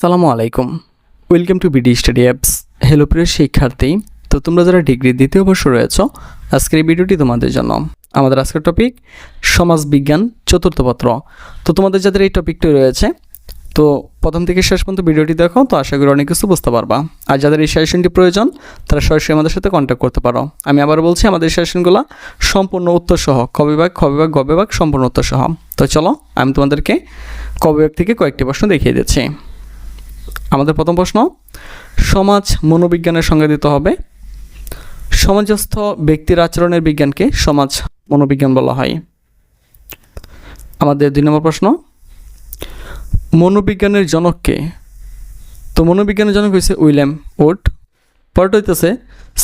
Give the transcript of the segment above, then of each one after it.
সালামু আলাইকুম। Welcome to BD study apps hello প্রিয় শিক্ষার্থী। তো তোমরা যারা ডিগ্রি দ্বিতীয় বর্ষ রয়েছ, আজকের এই ভিডিওটি তোমাদের জন্য। আমাদের আজকের টপিক সমাজ বিজ্ঞান চতুর্থ পত্র। তো তোমাদের যাদের এই টপিকটি রয়েছে, তো প্রথম থেকে শেষ পর্যন্ত ভিডিওটি দেখো, তো আশা করি অনেক কিছু বুঝতে পারবা। আর যাদের এই সেশনটি প্রয়োজন, তারা সরাসরি আমাদের সাথে কন্ট্যাক্ট করতে পারো। আমি আবার বলছি, আমাদের সেশনগুলো সম্পূর্ণ উত্তর সহ ক বিভাগ, খ বিভাগ সম্পূর্ণ উত্তর সহ তো চলো, আমি তোমাদেরকে ক বিভাগ থেকে কয়েকটি প্রশ্ন দেখিয়ে দিচ্ছি। আমাদের প্রথম প্রশ্ন সমাজ মনোবিজ্ঞানের সঙ্গে দিতে হবে। সমাজস্থ ব্যক্তির আচরণের বিজ্ঞানকে সমাজ মনোবিজ্ঞান বলা হয়। আমাদের দুই নম্বর প্রশ্ন মনোবিজ্ঞানের জনককে তো মনোবিজ্ঞানের জনক হয়েছে উইলিয়াম ওট। পরটা হইতেছে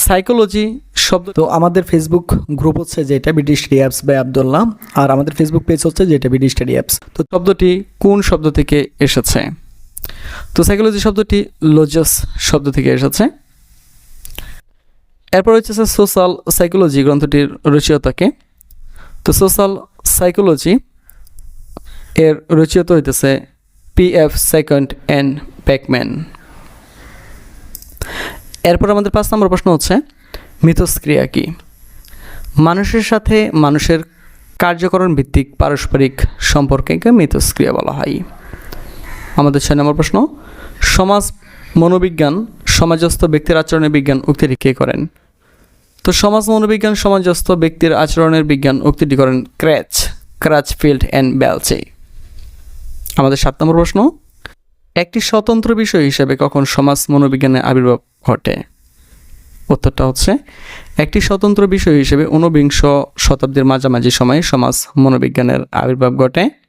সাইকোলজি শব্দ তো আমাদের ফেসবুক গ্রুপ হচ্ছে যেটা স্টাডি অ্যাপস বাই আবদুল্লাহ আর আমাদের ফেসবুক পেজ হচ্ছে যেটা বিডি স্টাডি অ্যাপস তো শব্দটি কোন শব্দ থেকে এসেছে? তো সাইকোলজি শব্দটি লজাস শব্দ থেকে এসেছে। এরপর হচ্ছে সোশ্যাল সাইকোলজি গ্রন্থটির রচয়িতাকে। তো সোশ্যাল সাইকোলজি এর রচয়িত হইতেছে পি এফ সেকেন্ড এন প্যাকম্যান এরপর আমাদের পাঁচ নম্বর প্রশ্ন হচ্ছে, মিথস্ক্রিয়া কি? মানুষের সাথে মানুষের কার্যকরণ ভিত্তিক পারস্পরিক সম্পর্কে মিথস্ক্রিয়া বলা হয়। আমাদের ছয় নম্বর প্রশ্ন, সমাজ মনোবিজ্ঞান, সমাজস্থ ব্যক্তির আচরণের বিজ্ঞান উক্তিটি কে করেন? তো সমাজ মনোবিজ্ঞান, সমাজস্থ ব্যক্তির আচরণের বিজ্ঞান উক্তিটি করেন ক্র্যাচ ক্রাচফিল্ড অ্যান্ড ব্যালচে আমাদের সাত নম্বর প্রশ্ন, একটি স্বতন্ত্র বিষয় হিসেবে কখন সমাজ মনোবিজ্ঞানের আবির্ভাব ঘটে? উত্তরটা হচ্ছে, একটি স্বতন্ত্র বিষয় হিসেবে ঊনবিংশ শতাব্দীর মাঝামাঝি সময়ে সমাজ মনোবিজ্ঞানের আবির্ভাব ঘটে।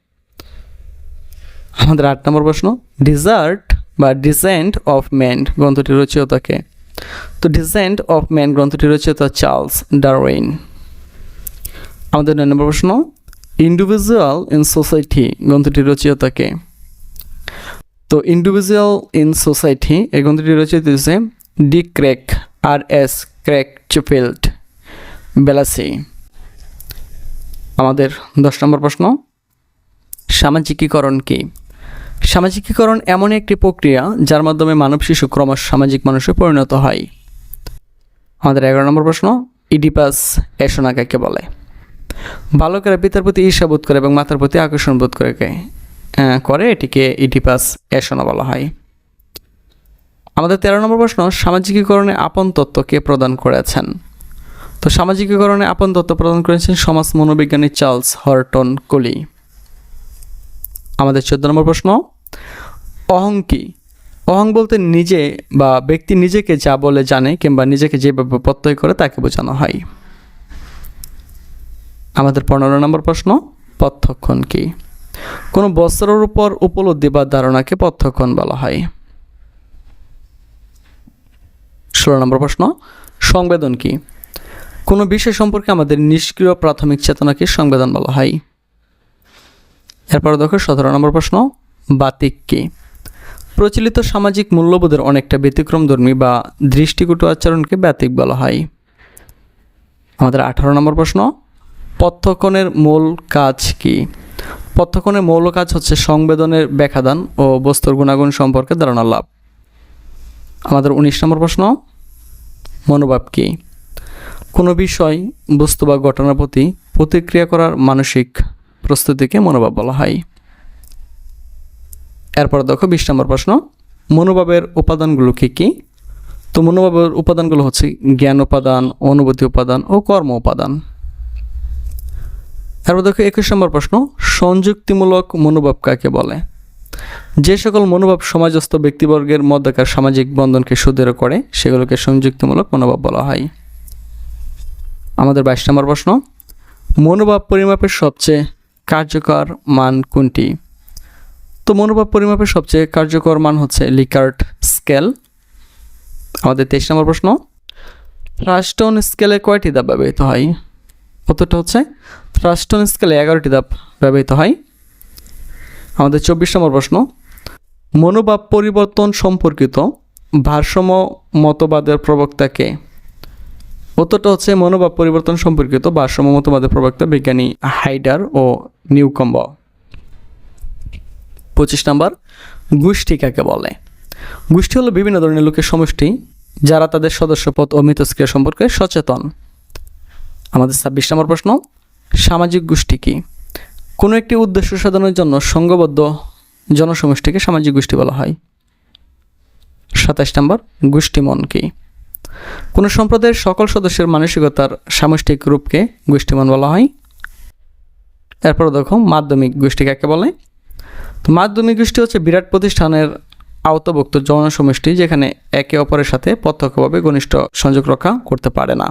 আমাদের আট নম্বর প্রশ্ন ডিজার্ট বা ডিসেন্ট অফ ম্যান গ্রন্থটির রচয়িতাকে তো ডিসেন্ট অফ ম্যান গ্রন্থটির রচয়িতা চার্লস ডারউইন। আমাদের নয় নম্বর প্রশ্ন ইন্ডিভিজুয়াল ইন সোসাইটি গ্রন্থটির রচয়িতাকে তো ইন্ডিভিজুয়াল ইন সোসাইটি এই গ্রন্থটির রচয়িতা হচ্ছে D Krech R S Crutchfield, Ballachey. আমাদের দশ নম্বর প্রশ্ন, সামাজিকীকরণ কি? সামাজিকীকরণ এমন একটি প্রক্রিয়া যার মাধ্যমে মানব শিশু ক্রমশ সামাজিক মানুষে পরিণত হয়। আমাদের এগারো নম্বর প্রশ্ন, ইডিপাস এসোনা কাকে বলে? বালকেরা পিতার প্রতি ঈর্ষা বোধ করে এবং মাতার প্রতি আকর্ষণ বোধ করে করে এটিকে ইডিপাস এসোনা বলা হয়। আমাদের তেরো নম্বর প্রশ্ন, সামাজিকীকরণে আপন তত্ত্ব কে প্রদান করেছেন? তো সামাজিকীকরণে আপন তত্ত্ব প্রদান করেছেন সমাজ মনোবিজ্ঞানী চার্লস হর্টন কোলি। আমাদের চোদ্দ নম্বর প্রশ্ন, অহং কি? অহং বলতে নিজে বা ব্যক্তি নিজেকে যা বলে জানে কিংবা নিজেকে যেভাবে প্রত্যয় করে তাকে বোঝানো হয়। আমাদের পনেরো নম্বর প্রশ্ন পথ্যক্ষণ কি? কোনো বস্ত্রের উপর উপলব্ধি বা ধারণাকে পথ্যক্ষণ বলা হয়। ষোলো নম্বর প্রশ্ন, সংবেদন কি? কোনো বিষয় সম্পর্কে আমাদের নিষ্ক্রিয় প্রাথমিক চেতনাকে সংবেদন বলা হয়। এরপর দেখো সতেরো নম্বর প্রশ্ন, বাতিক কি? প্রচলিত সামাজিক মূল্যবোধের অনেকটা ব্যতিক্রমধর্মী বা দৃষ্টিকটু আচরণকে ব্যাতিক বলা হয়। আমাদের আঠারো নম্বর প্রশ্ন, পথ্যকণের মূল কাজ কি? পথ্যকণের মৌল কাজ হচ্ছে সংবেদনের ব্যাখ্যাদান ও বস্তুর গুণাগুণ সম্পর্কে ধারণা লাভ। আমাদের উনিশ নম্বর প্রশ্ন, মনোভাব কি? কোনো বিষয়, বস্তু বা ঘটনার প্রতি প্রতিক্রিয়া করার মানসিক প্রস্তুতিকে মনোভাব বলা হয়। এরপর দেখো বিশ নম্বর প্রশ্ন, মনোভাবের উপাদানগুলো কী কী? তো মনোভাবের উপাদানগুলো হচ্ছে জ্ঞান উপাদান, অনুভূতি উপাদান ও কর্ম উপাদান। এরপর দেখো একুশ নম্বর প্রশ্ন, সংযুক্তিমূলক মনোভাব কাকে বলে? যে সকল মনোভাব সমাজস্থ ব্যক্তিবর্গের মধ্যকার সামাজিক বন্ধনকে সুদৃঢ় করে, সেগুলোকে সংযুক্তিমূলক মনোভাব বলা হয়। আমাদের বাইশ নম্বর প্রশ্ন, মনোভাব পরিমাপের সবচেয়ে কার্যকর মান কোনটি? তো মনোভাব পরিমাপের সবচেয়ে কার্যকর মান হচ্ছে লিকার্ট স্কেল। আমাদের তেইশ নম্বর প্রশ্ন থ্রাস্টন স্কেলে কয়টি ধাপ ব্যবহৃত হয়? উত্তরটা হচ্ছে থ্রাস্টন স্কেলে এগারোটি ধাপ ব্যবহৃত হয়। আমাদের চব্বিশ নম্বর প্রশ্ন, মনোভাব পরিবর্তন সম্পর্কিত ভারসাম্য মতবাদের প্রবক্তাকে উত্তরটা হচ্ছে মনোভাব পরিবর্তন সম্পর্কিত ভারসাম্য মতবাদের প্রবক্তা বিজ্ঞানী হাইডার ও নিউকম্ব পঁচিশ নাম্বার, গোষ্ঠী কাকে বলে? গোষ্ঠী হলো বিভিন্ন ধরনের লোকের সমষ্টি যারা তাদের সদস্যপদ ও মিথস্ক্রিয়া সম্পর্কে সচেতন। আমাদের ছাব্বিশ নম্বর প্রশ্ন, সামাজিক গোষ্ঠী কী? কোনো একটি উদ্দেশ্য সাধনের জন্য সংঘবদ্ধ জনসমষ্টিকে সামাজিক গোষ্ঠী বলা হয়। সাতাশ নম্বর গোষ্ঠীমন কী? কোনো সম্প্রদায়ের সকল সদস্যের মানসিকতার সামষ্টিক রূপকে গোষ্ঠীমান বলা হয়। এরপর দেখো, মাধ্যমিক গোষ্ঠী কাকে বলে? তো মাধ্যমিক গোষ্ঠী হচ্ছে বিরাট প্রতিষ্ঠানের আওতাভুক্ত জনসমষ্টি যেখানে একে অপরের সাথে প্রত্যক্ষভাবে ঘনিষ্ঠ সংযোগ রক্ষা করতে পারে না।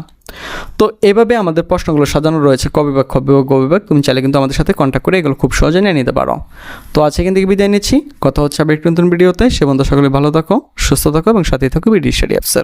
তো এভাবে আমাদের প্রশ্নগুলো সাজানো রয়েছে, ক বিভাগ, খ বিভাগ, গ বিভাগ, তুমি চাইলে কিন্তু আমাদের সাথে কন্ট্যাক্ট করে এগুলো খুব সহজে নিয়ে নিতে পারো। তো আজকে কিন্তু বিদায় নিচ্ছি, কথা হচ্ছে আবার একটু নতুন ভিডিওতে সে বন্ধু সকলে ভালো থাকো, সুস্থ থাকো এবং সাথেই থাকো বিডি স্টাডি অ্যাপসের